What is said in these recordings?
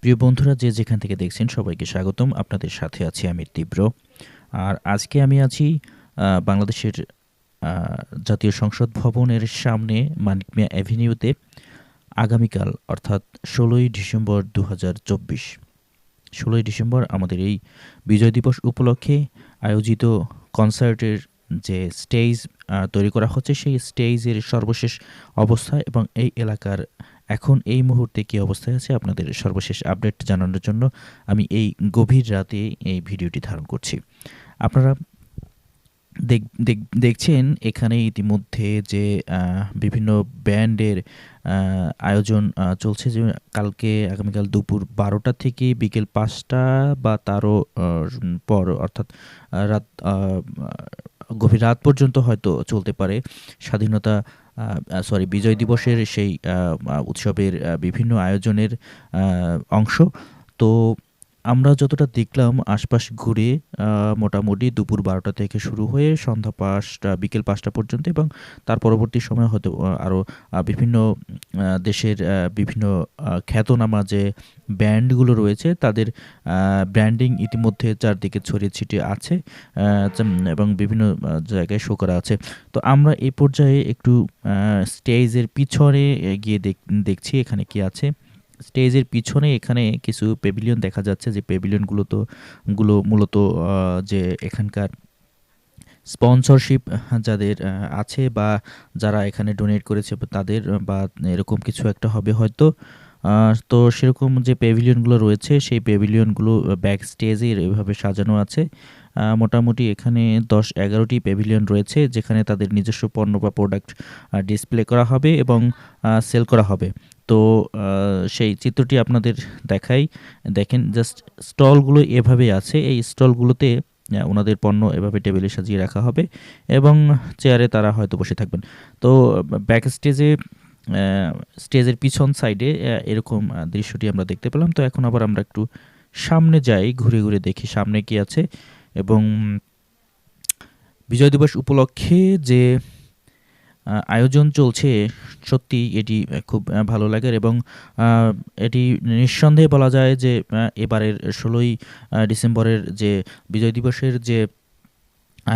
প্রিয় বন্ধুরা, যে যেখান থেকে দেখছেন সবাইকে স্বাগতম। আপনাদের সাথে আছি আমি তীব্র। আর আজকে আমি আছি বাংলাদেশের জাতীয় সংসদ ভবনের সামনে মানিক মিয়া অ্যাভিনিউতে আগামীকাল, অর্থাৎ ষোলোই ডিসেম্বর দু চব্বিশ। ষোলোই ডিসেম্বর আমাদের এই বিজয় দিবস উপলক্ষে আয়োজিত কনসার্টের যে স্টেজ তৈরি করা হচ্ছে, সেই স্টেজের সর্বশেষ অবস্থা এবং এই এলাকার এখন এই মুহূর্তে কী অবস্থায় আছে আপনাদের সর্বশেষ আপডেট জানানোর জন্য আমি এই গভীর রাতে এই ভিডিওটি ধারণ করছি। আপনারা দেখ, দেখ- দেখছেন এখানে ইতিমধ্যে যে বিভিন্ন ব্যান্ডের আয়োজন চলছে যে কালকে, আগামীকাল দুপুর বারোটা থেকে বিকেল পাঁচটা বা তারও পর অর্থাৎ রাত গভীর রাত পর্যন্ত হয়তো চলতে পারে। স্বাধীনতা সরি বিজয় দিবসের সেই উৎসবের বিভিন্ন আয়োজনের অংশ। তো আমরা যতটা দেখলাম, আশপাশ ঘুরে মোটামুটি দুপুর বারোটা থেকে শুরু হয়ে সন্ধ্যা পাঁচটা, বিকেল পাঁচটা পর্যন্ত এবং তার পরবর্তী সময় হয়তো আরও বিভিন্ন দেশের বিভিন্ন খ্যাতনামা যে ব্যান্ডগুলো রয়েছে, তাদের ব্র্যান্ডিং ইতিমধ্যে চারদিকে ছড়িয়ে ছিটিয়ে আছে এবং বিভিন্ন জায়গায় শো করা আছে। তো আমরা এই পর্যায়ে একটু স্টেজের পিছনে গিয়ে দেখ- দেখছি এখানে কি আছে। স্টেজের পিছনে এখানে কিছু পেভিলিয়ন দেখা যাচ্ছে, যে পেভিলিয়নগুলো তো গুলো মূলত যে এখানকার স্পন্সরশিপ যাদের আছে বা যারা এখানে ডোনেট করেছে তাদের, বা এরকম কিছু একটা হবে হয়তো। তো সেরকম যে পেভিলিয়নগুলো রয়েছে, সেই পেভিলিয়নগুলো ব্যাক স্টেজে এভাবে সাজানো আছে। মোটামুটি এখানে দশ এগারোটি পেভিলিয়ন রয়েছে, যেখানে তাদের নিজস্ব পণ্য বা প্রোডাক্ট ডিসপ্লে করা হবে এবং সেল করা হবে। তো সেই চিত্রটি আপনাদের দেখাই। দেখেন জাস্ট স্টলগুলো এভাবে আছে। এই স্টলগুলোতে ওনাদের পণ্য এভাবে টেবিলে সাজিয়ে রাখা হবে এবং চেয়ারে তারা হয়তো বসে থাকবেন। তো, ব্যাক স্টেজে স্টেজের পিছন সাইডে এরকম দৃশ্যটি আমরা দেখতে পেলাম। তো এখন আবার আমরা একটু সামনে যাই, ঘুরে ঘুরে দেখি সামনে কি আছে। এবং বিজয় দিবস উপলক্ষে যে আয়োজন চলছে, সত্যি এটি খুব ভালো লাগার এবং এটি নিঃসন্দেহে বলা যায় যে এবারের ষোলোই ডিসেম্বরের যে বিজয় দিবসের যে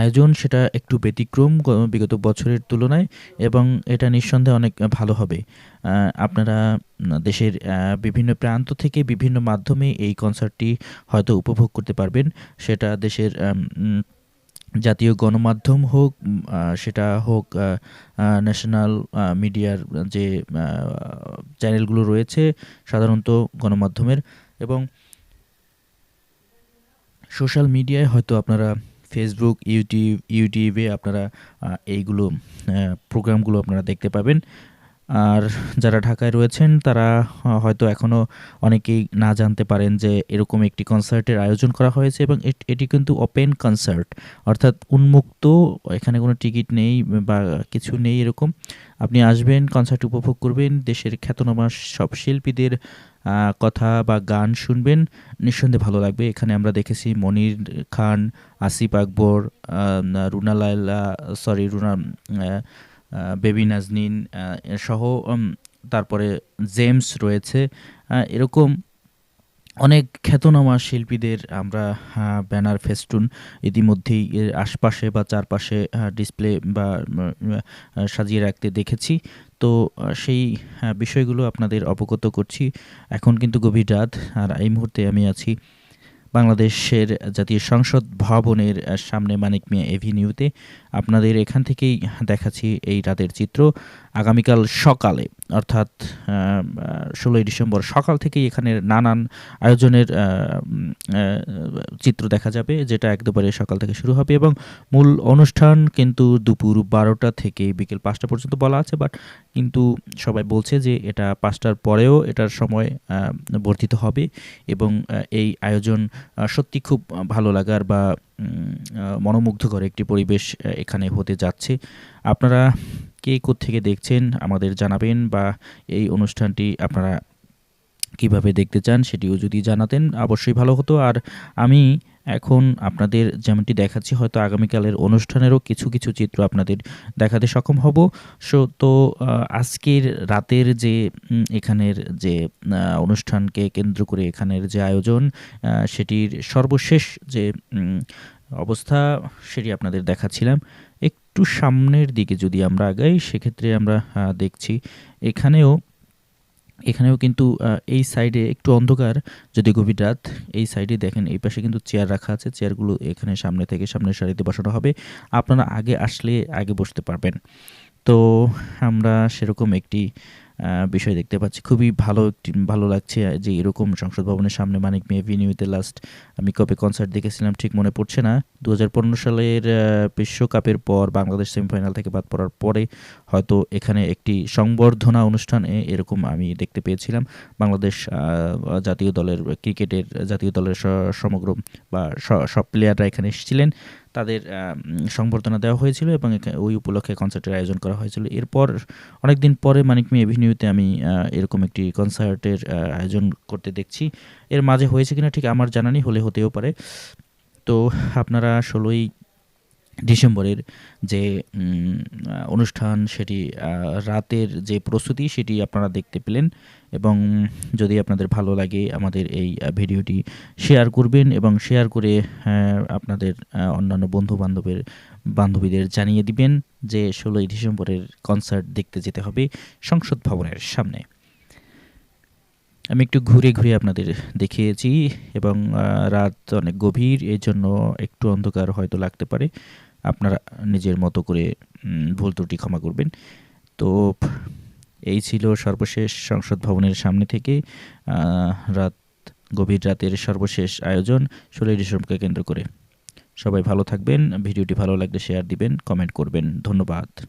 আয়োজন, সেটা একটু ব্যতিক্রম বিগত বছরের তুলনায়, এবং এটা নিঃসন্দেহে অনেক ভালো হবে। আপনারা দেশের বিভিন্ন প্রান্ত থেকে বিভিন্ন মাধ্যমে এই কনসার্টটি হয়তো উপভোগ করতে পারবেন। সেটা দেশের জাতীয় গণমাধ্যম হোক সেটা হোক ন্যাশনাল মিডিয়ার যে চ্যানেলগুলো রয়েছে, সাধারণত গণমাধ্যমের এবং সোশ্যাল মিডিয়ায় হয়তো আপনারা ফেসবুক ইউটিউব ইউটিউবে আপনারা এইগুলো প্রোগ্রামগুলো আপনারা দেখতে পাবেন। আর যারা ঢাকায় রয়েছেন, তারা হয়তো এখনও অনেকেই না জানতে পারেন যে এরকম একটি কনসার্টের আয়োজন করা হয়েছে এবং এট- কিন্তু ওপেন কনসার্ট। অর্থাৎ উন্মুক্ত, এখানে কোনো টিকিট নেই বা কিছু নেই এরকম। আপনি আসবেন, কনসার্ট উপভোগ করবেন, দেশের খ্যাতনামা সব শিল্পীদের কথা বা গান শুনবেন। নিঃসন্দেহে ভালো লাগবে। এখানে আমরা দেখেছি মনির খান, আসিফ আকবর রুনা লায়লা সরি রুনা বেবি নাজনীন সহ তারপরে জেমস রয়েছে। এরকম অনেক খ্যাতনামা শিল্পীদের আমরা ব্যানার ফেস্টুন ইতিমধ্যেই আশপাশে বা চারপাশে ডিসপ্লে বা সাজিয়ে রাখতে দেখেছি। তো সেই বিষয়গুলো আপনাদের অবগত করছি। এখন কিন্তু গভীর রাত, আর এই মুহূর্তে আমি আছি বাংলাদেশের জাতীয় সংসদ ভবনের সামনে মানিক মিয়া এভিনিউতে। আপনাদের এখান থেকেই দেখাচ্ছি এই রাতের চিত্র। আগামীকাল সকালে অর্থাৎ ষোলোই ডিসেম্বর সকাল থেকেই এখানে নানান আয়োজনের চিত্র দেখা যাবে, যেটা একবারে সকাল থেকে শুরু হবে এবং মূল অনুষ্ঠান কিন্তু দুপুর বারোটা থেকে বিকেল পাঁচটা পর্যন্ত বলা আছে, বাট কিন্তু সবাই বলছে যে এটা পাঁচটার পরেও এটার সময় বর্ধিত হবে এবং এই আয়োজন সত্যি খুব ভালো লাগার বা মনোমুগ্ধকর একটি পরিবেশ এখানে হতে যাচ্ছে। আপনারা কে থেকে দেখছেন, আমাদের জানাবেন বা এই অনুষ্ঠানটি আপনারা কীভাবে দেখতে চান সেটিও যদি জানাতেন অবশ্যই ভালো হতো। আর আমি এখন আপনাদের যেমনটি দেখাচ্ছি, হয়তো আগামীকালের অনুষ্ঠানেরও কিছু কিছু চিত্র আপনাদের দেখাতে সক্ষম হব। সো, তো আজকের রাতের যে এখানের যে অনুষ্ঠানকে কেন্দ্র করে এখানের যে আয়োজন সেটির সর্বশেষ যে অবস্থা সেটি আপনাদের দেখাচ্ছিলাম। একটু সামনের দিকে যদি আমরা আগাই, সেক্ষেত্রে আমরা দেখছি এখানেও এখানেও কিন্তু এই সাইডে একটু অন্ধকার। যদি গভীর রাত এই সাইডে দেখেন, এই পাশে কিন্তু চেয়ার রাখা আছে। চেয়ারগুলো এখানে সামনে থেকে সামনের সারিতে বসানো হবে। আপনারা আগে আসলে আগে বসতে পারবেন। তো আমরা সেরকম একটি বিষয় দেখতে পাচ্ছি। খুবই ভালো একটি, ভালো লাগছে যে এরকম সংসদ ভবনের সামনে মানিক মেয়ে ভিনিউতে লাস্ট আমি কবে কনসার্ট দেখেছিলাম ঠিক মনে পড়ছে না। দু হাজার পনেরো সালের বিশ্বকাপের পর বাংলাদেশ সেমিফাইনাল থেকে বাদ পড়ার পরে হয়তো এখানে একটি সংবর্ধনা অনুষ্ঠানে এরকম আমি দেখতে পেয়েছিলাম। বাংলাদেশ জাতীয় দলের, ক্রিকেটের জাতীয় দলের সমগ্র বা সব প্লেয়াররা এখানে এসেছিলেন। তাদের সংবর্ধনা দেওয়া হয়েছিল এবং ওই উপলক্ষে কনসার্টের আয়োজন করা হয়েছিল। এরপর অনেক দিন পরে মানিক মি এভিনিউতে আমি এরকম একটি কনসার্টের আয়োজন করতে দেখছি। এর মাঝে হয়েছে কিনা ঠিক আমার জানা নেই, হলে হতেও পারে। তো আপনারা ষোলোই ডিসেম্বরের যে অনুষ্ঠান সেটি রাতের যে প্রস্তুতি সেটি আপনারা দেখতে পেলেন এবং যদি আপনাদের ভালো লাগে আমাদের এই ভিডিওটি শেয়ার করবেন এবং শেয়ার করে আপনাদের অন্যান্য বন্ধু বান্ধবের বান্ধবীদের জানিয়ে দিবেন যে, ষোলোই ডিসেম্বরের কনসার্ট দেখতে যেতে হবে সংসদ ভবনের সামনে। আমি একটু ঘুরে ঘুরে আপনাদের দেখিয়েছি এবং রাত অনেক গভীর, এর জন্য একটু অন্ধকার হয়তো লাগতে পারে। আপনারা নিজের মতো করে ভুল ত্রুটি ক্ষমা করবেন। তো, এই ছিল সর্বশেষ সংসদ ভবনের সামনে থেকে রাত, গভীর রাতের সর্বশেষ আয়োজন ষোলোই ডিসেম্বরকে কেন্দ্র করে। সবাই ভালো থাকবেন, ভিডিওটি ভালো লাগলে শেয়ার দিবেন কমেন্ট করবেন। ধন্যবাদ।